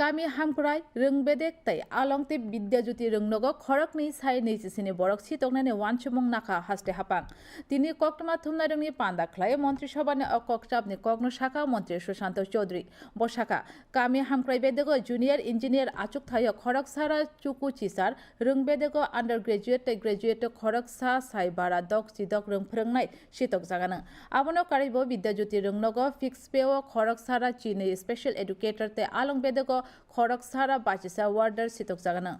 কামি হামক্রাই রংবেদেক তাই আলংতে বিদ্যাজ্যোতি রংনগ খরকনি সাই নৈজিসিনি বরক সিতকনানি ওয়ানচুমং নাকা হাস্তে হাপাং। তিনি কক্টমা থুমনা রংনি পান্দা খ্লাই মন্ত্রিসভানি অককচাপনি কগ্ন শাখা মন্ত্রী সুশান্ত চৌধুরী বসাকা কামি হামক্রাই বেদেগ জুনিয়র ইঞ্জিনিয়ার আচুক থায় খরক সারা চুকু চিসার রংবেদেগ আন্ডার গ্রেজুয়েট গ্রেজুয়েট খরক সা সাই বারা দক চিদক রং ফোরংনাই সিতক জাগানো। আবনো কারিব বিদ্যাজ্যোতি রংনগ ফিক্স পেও খরক সারা চিনি স্পেশাল এডুকেটর তে আলং বেদেগ খরক সারা বাচিসা ওয়ার্ডার সিতক জাগানো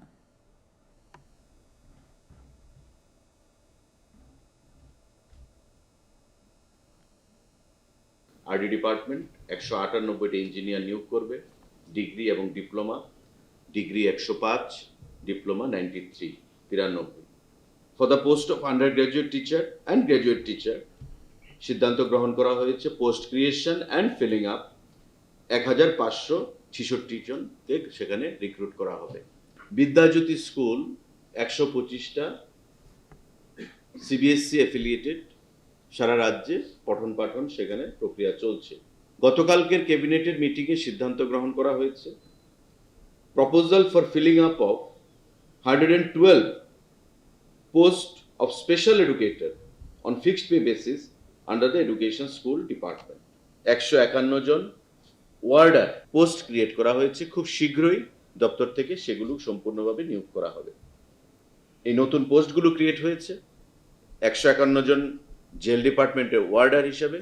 আরডি ডিপার্টমেন্ট একশো আটানব্বইটা ইঞ্জিনিয়ার নিয়োগ করবে, ডিগ্রি এবং ডিপ্লোমা, ডিগ্রি একশো পাঁচ, ডিপ্লোমা নাইনটি থ্রি, তিরানব্বই। For the post of undergraduate teacher and graduate teacher সিদ্ধান্ত গ্রহণ করা হয়েছে post creation and filling up এক হাজার পাঁচশো ছেষট্টি জনকে সেখানে রিক্রুট করা হবে। বিদ্যাজ্যোতি স্কুল একশো পঁচিশটা সিবিএসসি অ্যাফিলিয়েটেড সারা রাজ্যে পঠন পাঠন সেখানে প্রক্রিয়া চলছে। গতকালকের ক্যাবিনেটের মিটিংয়ে সিদ্ধান্ত গ্রহণ করা হয়েছে। Proposal for filling up of hundred and twelve post of special educator on fixed pay basis under the education school department একশো একান্ন জন ওয়ার্ডার পোস্ট ক্রিয়েট করা হয়েছে খুব শীঘ্রই দপ্তর থেকে, সেগুলো সম্পূর্ণভাবে নিয়োগ করা হবে। এই নতুন পোস্টগুলো ক্রিয়েট হয়েছে। একশো একান্ন জন জেল ডিপার্টমেন্টের ওয়ার্ডার হিসাবে